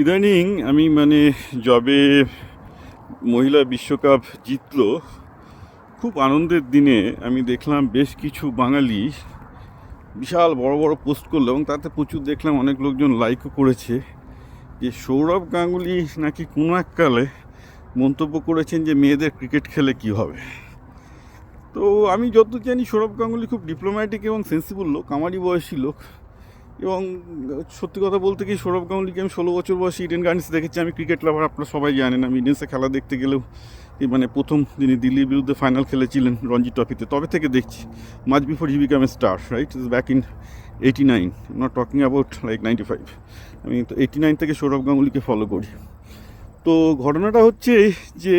ইদানিং আমি মানে যবে মহিলা বিশ্বকাপ জিতলো। খুব আনন্দের দিনে আমি দেখলাম বেশ কিছু বাঙালি বিশাল বড় বড় পোস্ট করল এবং তাতে প্রচুর দেখলাম অনেক লোকজন লাইকও করেছে। যে সৌরভ গাঙ্গুলি নাকি কোনো এককালে মন্তব্য করেছেন যে মেয়েদের ক্রিকেট খেলে কি হবে। তো আমি যত জানি সৌরভ গাঙ্গুলি খুব ডিপ্লোম্যাটিক এবং সেন্সিবল লোক, আমারই বয়সী লোক। এবং সত্যি কথা বলতে কি সৌরভ গাঙ্গুলিকে আমি ষোলো বছর বয়সে ইডেন গার্ডেন্স দেখেছি। আমি ক্রিকেট লাভার আপনারা সবাই জানেন, আমি ইডেন্সে খেলা দেখতে গেলেও মানে প্রথম তিনি দিল্লির বিরুদ্ধে ফাইনাল খেলেছিলেন রঞ্জি ট্রফিতে, তবে থেকে দেখছি। Much before he became a star right is back in eighty nine not talking about like ninety five আমি তো এইটি নাইন থেকে সৌরভ গাঙ্গুলিকে ফলো করি। তো ঘটনাটা হচ্ছে যে,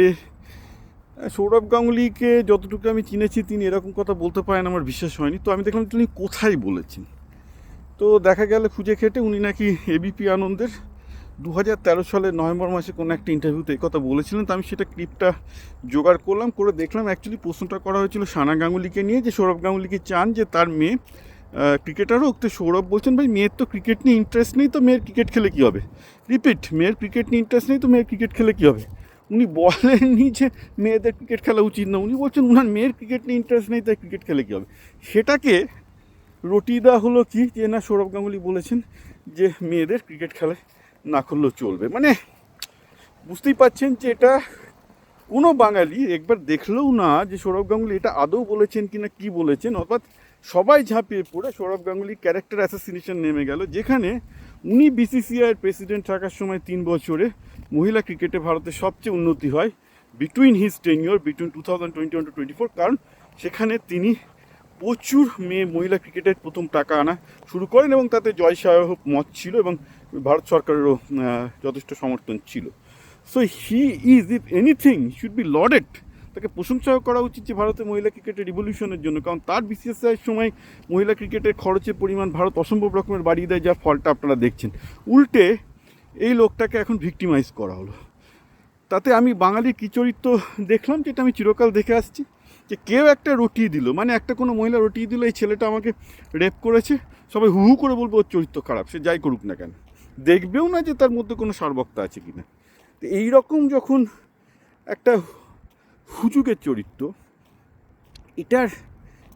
সৌরভ গাঙ্গুলিকে যতটুকু আমি চিনেছি, তিনি এরকম কথা বলতে পারেন, আমার বিশ্বাস হয়নি। তো আমি দেখলাম তিনি কোথায় বলেছেন? তো দেখা গেল খুঁজে খেটে উনি নাকি এবিপি আনন্দের দু হাজার তেরো সালের নভেম্বর মাসে কোনো একটা ইন্টারভিউতে এই কথা বলেছিলেন, তো আমি সেটা ক্লিপটা জোগাড় করলাম, করে দেখলাম অ্যাকচুয়ালি প্রশ্নটা করা হয়েছিল সানা গাঙ্গুলিকে নিয়ে, যে সৌরভ গাঙ্গুলিকে চান যে তার মেয়ে ক্রিকেটার হোক, তো সৌরভ বলছেন, ভাই, মেয়ের তো ক্রিকেট নিয়ে ইন্টারেস্ট নেই, তো মেয়ের ক্রিকেট খেলে কী হবে? রিপিট মেয়ের ক্রিকেট নিয়ে ইন্টারেস্ট নেই, তো মেয়ের ক্রিকেট খেলে কী হবে? উনি বলেননি যে মেয়েদের ক্রিকেট খেলা উচিত না, উনি বলছেন, উনার মেয়ের ক্রিকেট নিয়ে ইন্টারেস্ট নেই, তাই ক্রিকেট খেলে কী হবে? সেটাকে রটি দেওয়া হলো কি? যে না সৌরভ গাঙ্গুলি বলেছেন যে মেয়েদের ক্রিকেট খেলায় না করলেও চলবে। মানে বুঝতেই পাচ্ছেন যে এটা কোনো বাঙালি একবার দেখলেও না যে সৌরভ গাঙ্গুলি এটা আদৌ বলেছেন কি না কী বলেছেন। অর্থাৎ সবাই ঝাঁপিয়ে পড়ে সৌরভ গাঙ্গুলি ক্যারেক্টার অ্যাসোসিয়েশন নেমে গেল, যেখানে উনি বিসিসিআইয়ের প্রেসিডেন্ট থাকার সময় তিন বছরে মহিলা ক্রিকেটে ভারতের সবচেয়ে উন্নতি হয় between his tenure between two thousand twenty one to twenty four কারণ সেখানে তিনি প্রচুর মেয়ে মহিলা ক্রিকেটের প্রথম টাকা আনা শুরু করেন এবং তাতে জয় সহায়ক মত ছিল এবং ভারত সরকারেরও যথেষ্ট সমর্থন ছিল। So he is if anything should be lauded তাকে প্রশংসাও করা উচিত যে ভারতের মহিলা ক্রিকেটের রিভলিউশনের জন্য, কারণ তার বিসিএসআইয়ের সময় মহিলা ক্রিকেটের খরচের পরিমাণ ভারত অসম্ভব রকমের বাড়িয়ে দেয়, যার ফলটা আপনারা দেখছেন। উল্টে, এই লোকটাকে এখন ভিক্টিমাইজ করা হলো। তাতে আমি বাঙালির কী চরিত্র দেখলাম, যেটা আমি চিরকাল দেখে আসছি। যে কেউ একটা রটিয়ে দিল মানে একটা কোনো মহিলা রটিয়ে দিল, এই ছেলেটা আমাকে রেপ করেছে, সবাই হু হু করে বলব, ওর চরিত্র খারাপ, সে যাই করুক না কেন। দেখবেও না যে তার মধ্যে কোনো সারবক্তা আছে কি না তো এইরকম যখন একটা হুজুগের চরিত্র, এটার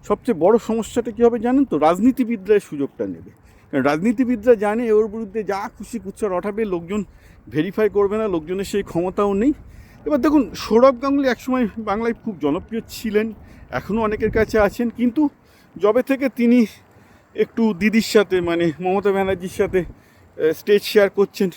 সবচেয়ে বড় সমস্যাটা কী হবে জানেন তো? রাজনীতিবিদরা সুযোগটা নেবে। কারণ রাজনীতিবিদরা জানে, ওর বিরুদ্ধে যা খুশি কুচ্ছা রটাবে, লোকজন ভেরিফাই করবে না, লোকজনের সেই ক্ষমতাও নেই। এবার দেখুন, সৌরভ গাঙ্গুলি একসময় বাংলায় খুব জনপ্রিয় ছিলেন, এখনও অনেকের কাছে আছেন, কিন্তু যবে থেকে তিনি একটু দিদির সাথে মানে মমতা ব্যানার্জির সাথে স্টেজ শেয়ার করছেন,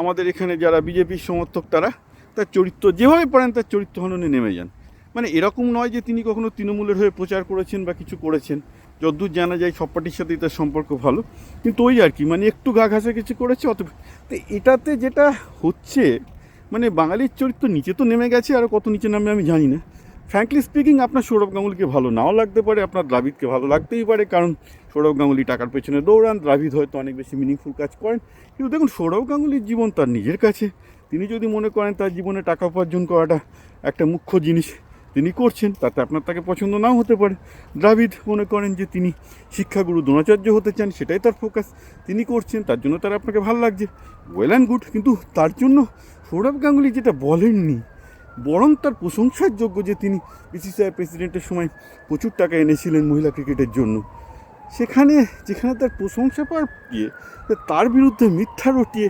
আমাদের এখানে যারা বিজেপির সমর্থক তারা, তার চরিত্র, যেভাবে পারেন তার চরিত্র হননে নেমে যান। মানে এরকম নয় যে তিনি কখনো তৃণমূলের হয়ে প্রচার করেছেন বা কিছু করেছেন, যদ্দূর জানা যায় সব পার্টির সাথেই তার সম্পর্ক ভালো, কিন্তু ওই আর কি মানে একটু গা ঘাসা কিছু করেছে, অত এটাতে যেটা হচ্ছে মানে বাঙালির চরিত্র নিচে তো নেমে গেছে আর কত নিচে নামে আমি জানি না। ফ্র্যাঙ্কলি স্পিকিং আপনার সৌরভ গাঙ্গুলিকে ভালো নাও লাগতে পারে, আপনার দ্রাবিদকে ভালো লাগতেই পারে, কারণ সৌরভ গাঙ্গুলি টাকার পেছনে দৌড়ান দ্রাবিদ হয়তো অনেক বেশি মিনিংফুল কাজ করেন। কিন্তু দেখুন, সৌরভ গাঙ্গুলির জীবন তার নিজের কাছে। তিনি যদি মনে করেন তার জীবনে টাকা উপার্জন করাটা একটা মুখ্য জিনিস তিনি করছেন, তাতে আপনার তাকে পছন্দ নাও হতে পারে। দ্রাবিদ মনে করেন যে তিনি শিক্ষাগুরু, দ্রোণাচার্য হতে চান, সেটাই তার ফোকাস তিনি করছেন, তার জন্য তার আপনাকে ভালো লাগছে। ওয়েল অ্যান্ড গুড কিন্তু তার জন্য সৌরভ গাঙ্গুলি যেটা বলেননি, বরং তার প্রশংসার যোগ্য যে তিনি বিসিসিআই প্রেসিডেন্টের সময় প্রচুর টাকা এনেছিলেন মহিলা ক্রিকেটের জন্য। সেখানে, যেখানে তার প্রশংসা পাওয়ার গিয়ে তার বিরুদ্ধে মিথ্যা রটিয়ে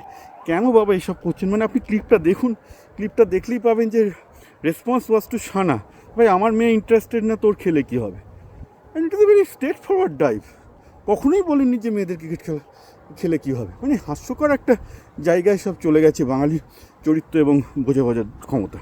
কেন বাবা এইসব করছেন? মানে আপনি ক্লিপটা দেখুন ক্লিপটা দেখলেই পাবেন যে রেসপন্স ওয়াজ টু সানা ভাই, আমার মেয়ে ইন্টারেস্টেড না, তোর খেলে কী হবে? And it is a very straightforward dive কখনোই বলেননি যে মেয়েদের ক্রিকেট খেলা খেলে কী হবে। মানে হাস্যকর একটা জায়গায় সব চলে গেছে বাঙালির চরিত্র এবং বোঝা বোঝার ক্ষমতা।